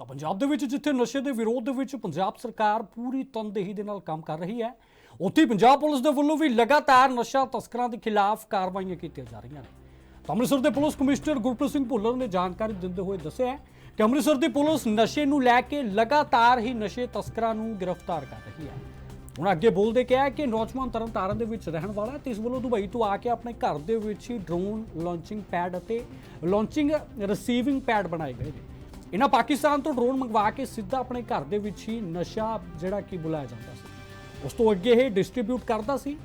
ਤਾਂ ਪੰਜਾਬ ਦੇ ਵਿੱਚ ਜਿੱਥੇ ਨਸ਼ੇ ਦੇ ਵਿਰੋਧ ਦੇ ਵਿੱਚ ਪੰਜਾਬ ਸਰਕਾਰ ਪੂਰੀ ਤਨਦੇਹੀ ਦੇ ਨਾਲ ਕੰਮ ਕਰ ਰਹੀ ਹੈ, ਉੱਥੇ ਹੀ ਪੰਜਾਬ ਪੁਲਿਸ ਦੇ ਵੱਲੋਂ ਵੀ ਲਗਾਤਾਰ ਨਸ਼ਾ ਤਸਕਰਾਂ ਦੇ ਖਿਲਾਫ ਕਾਰਵਾਈਆਂ ਕੀਤੀਆਂ ਜਾ ਰਹੀਆਂ ਨੇ। ਤਾਂ ਅੰਮ੍ਰਿਤਸਰ ਦੇ ਪੁਲਿਸ ਕਮਿਸ਼ਨਰ ਗੁਰਪ੍ਰੀਤ ਸਿੰਘ ਭੁੱਲਰ ਨੇ ਜਾਣਕਾਰੀ ਦਿੰਦੇ ਹੋਏ ਦੱਸਿਆ ਕਿ ਅੰਮ੍ਰਿਤਸਰ ਦੀ ਪੁਲਿਸ ਨਸ਼ੇ ਨੂੰ ਲੈ ਕੇ ਲਗਾਤਾਰ ਹੀ ਨਸ਼ੇ ਤਸਕਰਾਂ ਨੂੰ ਗ੍ਰਿਫਤਾਰ ਕਰ ਰਹੀ ਹੈ। ਹੁਣ ਅੱਗੇ ਬੋਲਦੇ ਕਿਹਾ ਕਿ ਨੌਜਵਾਨ ਤਰਨਤਾਰਨ ਦੇ ਵਿੱਚ ਰਹਿਣ ਵਾਲਾ ਹੈ ਤੇ ਇਸ ਵੱਲੋਂ ਦੁਬਈ ਤੋਂ ਆ ਕੇ ਆਪਣੇ ਘਰ ਦੇ ਵਿੱਚ ਹੀ ਡਰੋਨ ਲਾਂਚਿੰਗ ਪੈਡ ਅਤੇ ਲਾਂਚਿੰਗ ਰਿਸੀਵਿੰਗ ਪੈਡ ਬਣਾਏ ਗਏ ਨੇ। ਇਹਨਾਂ ਪਾਕਿਸਤਾਨ ਤੋਂ ਡਰੋਨ ਮੰਗਵਾ ਕੇ ਸਿੱਧਾ ਆਪਣੇ ਘਰ ਦੇ ਵਿੱਚ ਹੀ ਨਸ਼ਾ ਜਿਹੜਾ ਕਿ ਬੁਲਾਇਆ ਜਾਂਦਾ ਸੀ। ਉਸ ਤੋਂ ਅੱਗੇ ਇਹ ਡਿਸਟ੍ਰੀਬਿਊਟ ਕਰਦਾ ਸੀ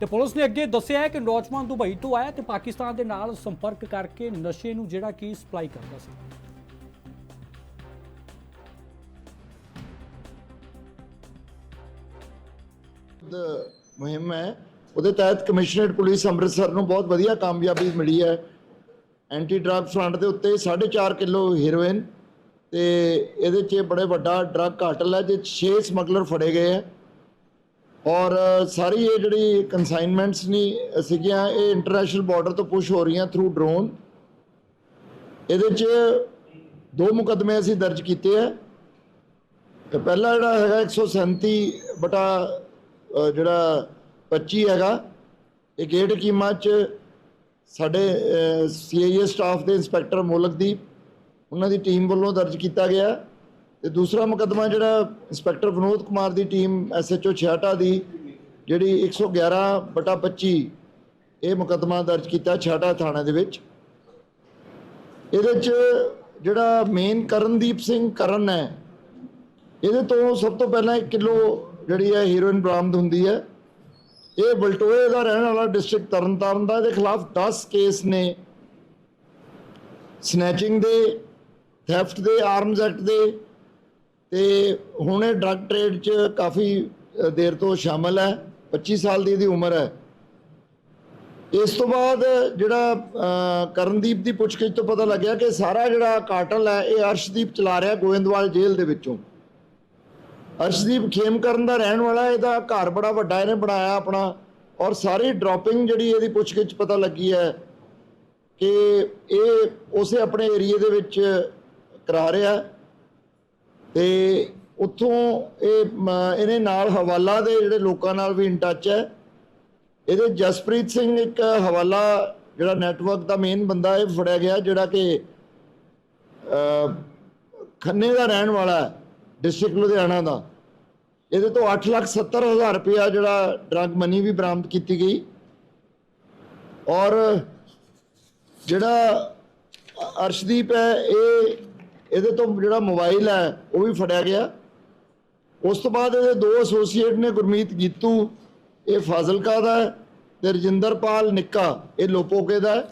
ਤੇ ਪੁਲਿਸ ਨੇ ਅੱਗੇ ਦੱਸਿਆ ਹੈ ਕਿ ਨੌਜਵਾਨ ਦੁਬਈ ਤੋਂ ਆਇਆ ਤੇ ਪਾਕਿਸਤਾਨ ਦੇ ਨਾਲ ਸੰਪਰਕ ਕਰਕੇ ਨਸ਼ੇ ਨੂੰ ਜਿਹੜਾ ਕਿ ਸਪਲਾਈ ਕਰਦਾ ਸੀ। ਮੁਹਿੰਮ ਹੈ। ਉਹਦੇ ਤਹਿਤ ਕਮਿਸ਼ਨਰੇਟ ਪੁਲਿਸ ਅੰਮ੍ਰਿਤਸਰ ਨੂੰ ਬਹੁਤ ਵਧੀਆ ਕਾਮਯਾਬੀ ਮਿਲੀ ਹੈ। ਐਂਟੀ ਡਰੱਗ ਫਰੰਟ ਦੇ ਉੱਤੇ 4.5 ਕਿਲੋ ਹੀਰੋਇਨ ਤੇ ਇਹਦੇ 'ਚ ਬੜੇ ਵੱਡਾ ਡਰੱਗ ਕਾਰਟਲ ਹੈ ਜਿਸ 'ਚ 6 ਸਮਗਲਰ ਫੜੇ ਗਏ ਹੈ ਔਰ ਸਾਰੀ ਇਹ ਜਿਹੜੀ ਕਨਸਾਈਨਮੈਂਟਸ ਨਹੀਂ ਸੀਗੀਆਂ, ਇਹ ਇੰਟਰਨੈਸ਼ਨਲ ਬਾਰਡਰ ਤੋਂ ਪੁਸ਼ ਹੋ ਰਹੀਆਂ ਥਰੂ ਡਰੋਨ ਇਹਦੇ 'ਚ ਦੋ ਮੁਕੱਦਮੇ ਅਸੀਂ ਦਰਜ ਕੀਤੇ ਹੈ ਤੇ ਪਹਿਲਾ ਜਿਹੜਾ ਹੈਗਾ 137 ਬਟਾ ਜਿਹੜਾ 25 ਹੈਗਾ, ਇਹ ਗੇਟ ਕੀਮਾ ਚ ਸਾਡੇ ਸੀਆਈਏ ਸਟਾਫ ਦੇ ਇੰਸਪੈਕਟਰ ਮੋਲਕਦੀਪ ਉਹਨਾਂ ਦੀ ਟੀਮ ਵੱਲੋਂ ਦਰਜ ਕੀਤਾ ਗਿਆ। ਤੇ ਦੂਸਰਾ ਮੁਕੱਦਮਾ ਜਿਹੜਾ ਇੰਸਪੈਕਟਰ ਵਿਨੋਦ ਕੁਮਾਰ ਦੀ ਟੀਮ ਐਸਐਚਓ ਛਿਆਟਾ ਦੀ, ਜਿਹੜੀ 111 ਬਟਾ 25 ਇਹ ਮੁਕੱਦਮਾ ਦਰਜ ਕੀਤਾ ਛਿਆਟਾ ਥਾਣੇ ਦੇ ਵਿੱਚ। ਇਹਦੇ ਚ ਜਿਹੜਾ ਮੇਨ ਕਰਨਦੀਪ ਸਿੰਘ ਕਰਨ ਹੈ, ਇਹਦੇ ਤੋਂ ਸਭ ਤੋਂ ਪਹਿਲਾਂ 1 ਕਿਲੋ ਜਿਹੜੀ ਹੈ ਹੀਰੋਇਨ ਬਰਾਮਦ ਹੁੰਦੀ ਹੈ। ਇਹ ਬਲਟੋਏ ਦਾ ਰਹਿਣ ਵਾਲਾ ਡਿਸਟ੍ਰਿਕਟ ਤਰਨਤਾਰਨ ਦਾ, ਇਹਦੇ ਖਿਲਾਫ 10 ਕੇਸ ਨੇ। ਸਨੈਚਿੰਗ ਦੇ ਥੈਫਟ ਦੇ ਆਰਮਸ ਐਕਟ ਦੇ ਤੇ ਹੁਣ ਇਹ ਡਰੱਗ ਟ੍ਰੇਡ 'ਚ ਕਾਫੀ ਦੇਰ ਤੋਂ ਸ਼ਾਮਲ ਹੈ 25 ਸਾਲ ਦੀ ਇਹਦੀ ਉਮਰ ਹੈ। ਇਸ ਤੋਂ ਬਾਅਦ ਜਿਹੜਾ ਕਰਨਦੀਪ ਦੀ ਪੁੱਛਗਿੱਛ ਤੋਂ ਪਤਾ ਲੱਗਿਆ ਕਿ ਸਾਰਾ ਜਿਹੜਾ ਕਾਰਟਲ ਹੈ, ਇਹ ਅਰਸ਼ਦੀਪ ਚਲਾ ਰਿਹਾ ਗੋਇੰਦਵਾਲ ਜੇਲ੍ਹ ਦੇ ਵਿੱਚੋਂ। ਅਰਸ਼ਦੀਪ ਖੇਮਕਰਨ ਦਾ ਰਹਿਣ ਵਾਲਾ, ਇਹਦਾ ਘਰ ਬੜਾ ਵੱਡਾ ਇਹਨੇ ਬਣਾਇਆ ਆਪਣਾ, ਔਰ ਸਾਰੀ ਡ੍ਰੌਪਿੰਗ ਜਿਹੜੀ ਇਹਦੀ ਪੁੱਛਗਿੱਛ ਪਤਾ ਲੱਗੀ ਹੈ ਕਿ ਇਹ ਉਸੇ ਆਪਣੇ ਏਰੀਏ ਦੇ ਵਿੱਚ ਕਰਾ ਰਿਹਾ ਤੇ ਉੱਥੋਂ ਇਹ ਇਹਨੇ ਨਾਲ ਹਵਾਲਾ ਦੇ ਜਿਹੜੇ ਲੋਕਾਂ ਨਾਲ ਵੀ ਇਨ ਟੱਚ ਹੈ। ਇਹਦੇ ਜਸਪ੍ਰੀਤ ਸਿੰਘ ਇੱਕ ਹਵਾਲਾ ਜਿਹੜਾ ਨੈਟਵਰਕ ਦਾ ਮੇਨ ਬੰਦਾ ਇਹ ਫੜਿਆ ਗਿਆ, ਜਿਹੜਾ ਕਿ ਖੰਨੇ ਦਾ ਰਹਿਣ ਵਾਲਾ ਹੈ ਡਿਸਟ੍ਰਿਕਟ ਲੁਧਿਆਣਾ ਦਾ। ਇਹਦੇ ਤੋਂ 8 ਲੱਖ 70 ਹਜ਼ਾਰ ਰੁਪਇਆ ਜਿਹੜਾ ਡਰਗ ਮਨੀ ਵੀ ਬਰਾਮਦ ਕੀਤੀ ਗਈ। ਔਰ ਜਿਹੜਾ ਅਰਸ਼ਦੀਪ ਹੈ, ਇਹ ਇਹਦੇ ਤੋਂ ਜਿਹੜਾ ਮੋਬਾਈਲ ਹੈ, ਉਹ ਵੀ ਫੜਿਆ ਗਿਆ। ਉਸ ਤੋਂ ਬਾਅਦ ਇਹਦੇ ਦੋ ਐਸੋਸੀਏਟ ਨੇ, ਗੁਰਮੀਤ ਗੀਤੂ, ਇਹ ਫਾਜ਼ਿਲਕਾ ਦਾ ਹੈ ਤੇ ਰਜਿੰਦਰਪਾਲ ਨਿੱਕਾ, ਇਹ ਲੋਪੋਕੇ ਦਾ ਹੈ।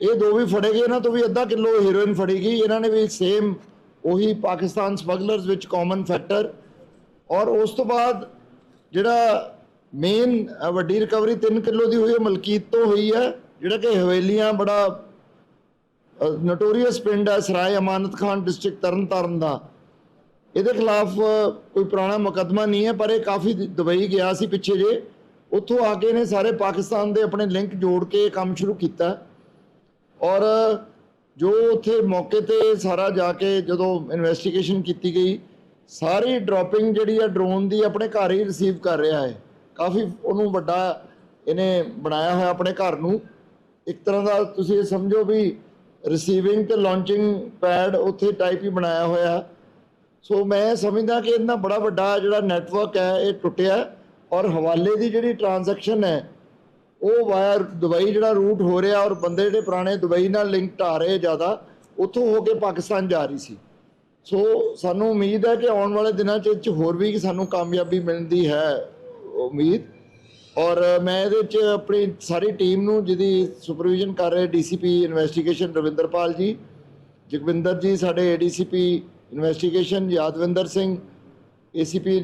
ਇਹ ਦੋ ਵੀ ਫੜੇ ਗਏ, ਇਹਨਾਂ ਤੋਂ ਵੀ ਅੱਧਾ ਕਿਲੋ ਹੀਰੋਇਨ ਫੜੀ ਗਈ। ਇਹਨਾਂ ਨੇ ਵੀ ਸੇਮ ਉਹੀ ਪਾਕਿਸਤਾਨ ਸਮਗਲਰਸ ਵਿੱਚ ਕਾਮਨ ਫੈਕਟਰ ਔਰ ਉਸ ਤੋਂ ਬਾਅਦ ਜਿਹੜਾ ਮੇਨ ਵੱਡੀ ਰਿਕਵਰੀ 3 ਕਿਲੋ ਦੀ ਹੋਈ ਹੈ, ਮਲਕੀਤ ਤੋਂ ਹੋਈ ਹੈ, ਜਿਹੜਾ ਕਿ ਹਵੇਲੀਆਂ ਬੜਾ ਨੋਟੋਰੀਅਸ ਪਿੰਡ ਹੈ, ਸਰਾਏ ਅਮਾਨਤ ਖਾਨ ਡਿਸਟ੍ਰਿਕਟ ਤਰਨਤਾਰਨ ਦਾ। ਇਹਦੇ ਖਿਲਾਫ ਕੋਈ ਪੁਰਾਣਾ ਮੁਕੱਦਮਾ ਨਹੀਂ ਹੈ, ਪਰ ਇਹ ਕਾਫੀ ਦੁਬਈ ਗਿਆ ਸੀ ਪਿੱਛੇ ਜੇ। ਉੱਥੋਂ ਆ ਕੇ ਨੇ ਸਾਰੇ ਪਾਕਿਸਤਾਨ ਦੇ ਆਪਣੇ ਲਿੰਕ ਜੋੜ ਕੇ ਕੰਮ ਸ਼ੁਰੂ ਕੀਤਾ। ਔਰ ਜੋ ਉੱਥੇ ਮੌਕੇ ਤੇ ਸਾਰਾ ਜਾ ਕੇ ਜਦੋਂ ਇਨਵੈਸਟੀਗੇਸ਼ਨ ਕੀਤੀ ਗਈ, ਸਾਰੀ ਡ੍ਰੌਪਿੰਗ ਜਿਹੜੀ ਹੈ ਡਰੋਨ ਦੀ ਆਪਣੇ ਘਰ ਹੀ ਰਿਸੀਵ ਕਰ ਰਿਹਾ ਹੈ। ਕਾਫੀ ਉਹਨੂੰ ਵੱਡਾ ਇਹਨੇ ਬਣਾਇਆ ਹੋਇਆ ਆਪਣੇ ਘਰ ਨੂੰ। ਇੱਕ ਤਰ੍ਹਾਂ ਦਾ ਤੁਸੀਂ ਇਹ ਸਮਝੋ ਵੀ ਰਿਸੀਵਿੰਗ ਤੇ ਲਾਂਚਿੰਗ ਪੈਡ ਉੱਥੇ ਟਾਈਪ ਹੀ ਬਣਾਇਆ ਹੋਇਆ। ਸੋ ਮੈਂ ਸਮਝਦਾ ਕਿ ਇਹਨਾਂ ਬੜਾ ਵੱਡਾ ਜਿਹੜਾ ਨੈਟਵਰਕ ਹੈ, ਇਹ ਟੁੱਟਿਆ। ਔਰ ਹਵਾਲੇ ਦੀ ਜਿਹੜੀ ਟ੍ਰਾਂਜੈਕਸ਼ਨ ਹੈ, ਉਹ ਵਾਇਆ ਦੁਬਈ ਜਿਹੜਾ ਰੂਟ ਹੋ ਰਿਹਾ ਔਰ ਬੰਦੇ ਜਿਹੜੇ ਪੁਰਾਣੇ ਦੁਬਈ ਨਾਲ ਲਿੰਕਡ ਆ ਰਹੇ ਜ਼ਿਆਦਾ, ਉੱਥੋਂ ਹੋ ਕੇ ਪਾਕਿਸਤਾਨ ਜਾ ਰਹੀ ਸੀ। ਸੋ ਸਾਨੂੰ ਉਮੀਦ ਹੈ ਕਿ ਆਉਣ ਵਾਲੇ ਦਿਨਾਂ 'ਚ ਇਹ 'ਚ ਹੋਰ ਵੀ ਸਾਨੂੰ ਕਾਮਯਾਬੀ ਮਿਲਣ ਦੀ ਹੈ। ਉਮੀਦ। ਔਰ ਮੈਂ ਇਹਦੇ 'ਚ ਆਪਣੀ ਸਾਰੀ ਟੀਮ ਨੂੰ ਜਿਹਦੀ ਸੁਪਰਵਿਜ਼ਨ ਕਰ ਰਹੇ ਡੀਸੀਪੀ ਇਨਵੈਸਟੀਗੇਸ਼ਨ ਰਵਿੰਦਰਪਾਲ ਜੀ, ਜਗਵਿੰਦਰ ਜੀ, ਸਾਡੇ ADCP investigation Yadwinder Singh, ACP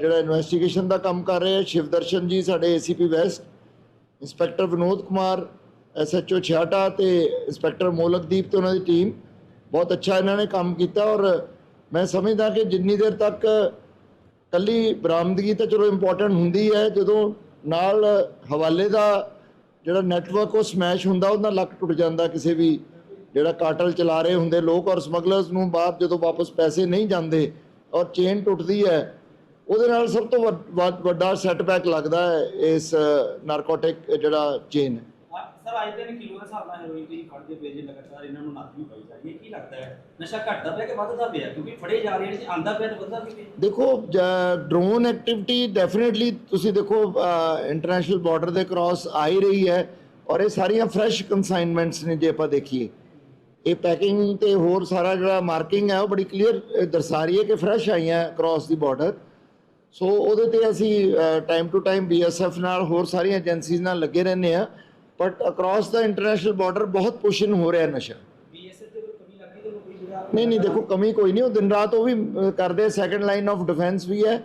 ਜਿਹੜਾ ਇਨਵੈਸਟੀਗੇਸ਼ਨ ਦਾ ਕੰਮ ਕਰ ਰਹੇ ਹੈ ਸ਼ਿਵਦਰਸ਼ਨ ਜੀ, ਸਾਡੇ ACP west, inspector Vinod Kumar, SHO Chhiata ਤੇ ਇੰਸਪੈਕਟਰ ਮੋਲਕਦੀਪ ਤੇ ਉਹਨਾਂ ਦੀ ਟੀਮ। ਬਹੁਤ ਅੱਛਾ ਇਹਨਾਂ ਨੇ ਕੰਮ ਕੀਤਾ ਔਰ ਮੈਂ ਸਮਝਦਾ ਕਿ ਜਿੰਨੀ ਦੇਰ ਤੱਕ ਕੱਲੀ ਬਰਾਮਦਗੀ ਤਾਂ ਚਲੋ ਇੰਪੋਰਟੈਂਟ ਹੁੰਦੀ ਹੈ, ਜਦੋਂ ਨਾਲ ਹਵਾਲੇ ਦਾ ਜਿਹੜਾ ਨੈਟਵਰਕ ਉਹ ਸਮੈਸ਼ ਹੁੰਦਾ, ਉਹਦਾ ਲੱਕ ਟੁੱਟ ਜਾਂਦਾ ਕਿਸੇ ਵੀ ਜਿਹੜਾ ਕਾਟਲ ਚਲਾ ਰਹੇ ਹੁੰਦੇ ਲੋਕ ਔਰ ਸਮਗਲਰਸ ਨੂੰ ਬਾਅਦ ਜਦੋਂ ਵਾਪਸ ਪੈਸੇ ਨਹੀਂ ਜਾਂਦੇ ਔਰ ਚੇਨ ਟੁੱਟਦੀ ਹੈ, ਉਹਦੇ ਨਾਲ ਸਭ ਤੋਂ ਵੱਡ- ਵੱਡਾ ਸੈਟਬੈਕ ਲੱਗਦਾ ਹੈ ਇਸ ਨਾਰਕੋਟਿਕ ਜਿਹੜਾ ਚੇਨ ਹੈ ਸਰ ਅੱਜ ਦਿਨ ਕਿਲੋ ਦੇ ਹਿਸਾਬ ਨਾਲ ਹੈਰੋਇਨ ਦੀ ਫੜਦੇ ਪਏ ਜੇ ਲਗਾਤਾਰ ਇਹਨਾਂ ਨੂੰ ਨੱਥ ਵੀ ਪਈ ਜਾ ਰਹੀ ਹੈ। ਕੀ ਲੱਗਦਾ ਹੈ? ਨਸ਼ਾ ਘਟਦਾ ਪਿਆ ਕਿ ਵੱਧਦਾ ਪਿਆ? ਕਿਉਂਕਿ ਫੜੇ ਜਾ ਰਹੇ ਨੇ, ਜੇ ਆਂਦਾ ਪਿਆ ਤਾਂ ਵੱਧਦਾ ਵੀ ਪਿਆ। ਦੇਖੋ ਡਰੋਨ ਐਕਟੀਵਿਟੀ ਡੈਫੀਨਿਟਲੀ ਤੁਸੀਂ ਦੇਖੋ ਇੰਟਰਨੈਸ਼ਨਲ ਬਾਰਡਰ ਦੇ ਕ੍ਰਾਸ ਆ ਹੀ ਰਹੀ ਹੈ ਔਰ ਇਹ ਸਾਰੀਆਂ ਫਰੈਸ਼ ਕਨਸਾਈਨਮੈਂਟਸ ਨੇ ਜੇ ਆਪਾਂ ਦੇਖੀਏ। ਇਹ ਪੈਕਿੰਗ ਤੇ ਹੋਰ ਸਾਰਾ ਜਿਹੜਾ ਮਾਰਕਿੰਗ ਹੈ, ਉਹ ਬੜੀ ਕਲੀਅਰ ਦਰਸਾ ਰਹੀ ਹੈ ਕਿ ਫਰੈਸ਼ ਆਈਆਂ ਕ੍ਰਾਸ ਦੀ ਬਾਰਡਰ ਸੋ ਉਹਦੇ ਤੇ ਅਸੀਂ ਟਾਈਮ ਟੂ ਟਾਈਮ ਬੀਐਸਐਫ ਨਾਲ ਹੋਰ ਸਾਰੀਆਂ ਏਜੰਸੀਜ਼ ਨਾਲ ਲੱਗੇ ਰਹਿੰਦੇ ਆ ਬਟ ਅਕ੍ਰਾਸ ਦਾ ਇੰਟਰਨੈਸ਼ਨਲ ਬਾਰਡਰ ਬਹੁਤ ਪੁਸ਼ਨ ਹੋ ਰਿਹਾ ਨਸ਼ਾ ਨਹੀਂ ਨਹੀਂ ਦੇਖੋ ਕਮੀ ਕੋਈ ਨਹੀਂ ਉਹ ਦਿਨ ਰਾਤ ਉਹ ਵੀ ਕਰਦੇ ਸੈਕੰਡ ਲਾਈਨ ਆਫ ਡਿਫੈਂਸ ਵੀ ਹੈ